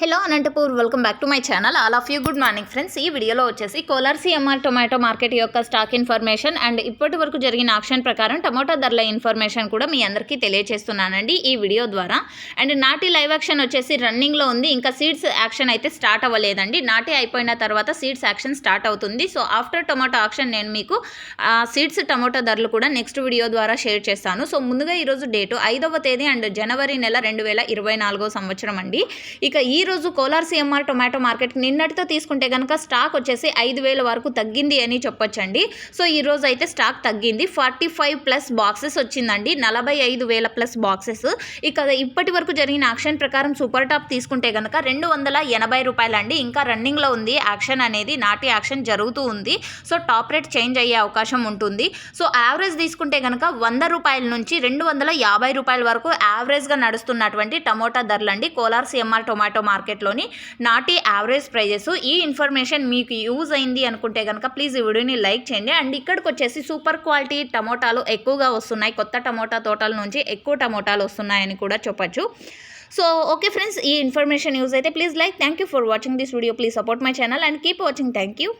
Hello Anantapur welcome back to my channel all of you good morning friends ఈ వీడియోలో వచ్చేసి Kolar CMR tomato market యొక్క stock information and ఇప్పటి వరకు జరిగిన ఆక్షన్ ప్రకారం టమాటో ధరల ఇన్ఫర్మేషన్ కూడా మీ అందరికీ తెలియజేస్తున్నానండి ఈ వీడియో ద్వారా. అండ్ నాటి లైవ్ యాక్షన్ వచ్చేసి రన్నింగ్లో ఉంది. ఇంకా సీడ్స్ యాక్షన్ అయితే స్టార్ట్ అవ్వలేదండి. నాటి అయిపోయిన తర్వాత సీడ్స్ యాక్షన్ స్టార్ట్ అవుతుంది. సో ఆఫ్టర్ టొమాటో ఆక్షన్ నేను మీకు సీడ్స్ టమాటో ధరలు కూడా నెక్స్ట్ వీడియో ద్వారా షేర్ చేస్తాను. సో ముందుగా ఈరోజు డేటు ఐదవ తేదీ అండ్ జనవరి నెల రెండు వేల ఇరవై నాలుగో సంవత్సరం అండి. ఇక ఈ రోజు కోలార్ సీఎంఆర్ టొమాటో మార్కెట్ నిన్నటితో తీసుకుంటే కనుక స్టాక్ వచ్చేసి ఐదు వేల వరకు తగ్గింది అని చెప్పొచ్చండి. సో ఈ రోజు అయితే స్టాక్ తగ్గింది. ఫార్టీ ఫైవ్ ప్లస్ బాక్సెస్ వచ్చిందండి. నలభై ఐదు వేల ప్లస్ బాక్సెస్. ఇక ఇప్పటి వరకు జరిగిన యాక్షన్ ప్రకారం సూపర్ టాప్ తీసుకుంటే కనుక రెండు వందల ఎనభై రూపాయలండి. ఇంకా రన్నింగ్లో ఉంది. యాక్షన్ అనేది నాటి యాక్షన్ జరుగుతూ ఉంది. సో టాప్ రేట్ చేంజ్ అయ్యే అవకాశం ఉంటుంది. సో యావరేజ్ తీసుకుంటే కనుక వంద రూపాయల నుంచి రెండు వందల యాభై రూపాయల వరకు యావరేజ్గా నడుస్తున్నటువంటి టమోటా ధరలండి. కోలార్ సిఎంఆర్ టొమాటో మార్కెట్లోని నాటి యావరేజ్ ప్రైజెస్ ఈ ఇన్ఫర్మేషన్ మీకు యూజ్ అయింది అనుకుంటే కనుక ప్లీజ్ ఈ వీడియోని లైక్ చేయండి. అండ్ ఇక్కడికి వచ్చేసి సూపర్ క్వాలిటీ టమోటాలు ఎక్కువగా వస్తున్నాయి. కొత్త టమోటా తోటల నుంచి ఎక్కువ టమోటాలు వస్తున్నాయని కూడా చెప్పొచ్చు. సో ఓకే ఫ్రెండ్స్ ఈ ఇన్ఫర్మేషన్ యూజ్ అయితే please like thank you for watching this video. Please support my channel and keep watching. Thank you.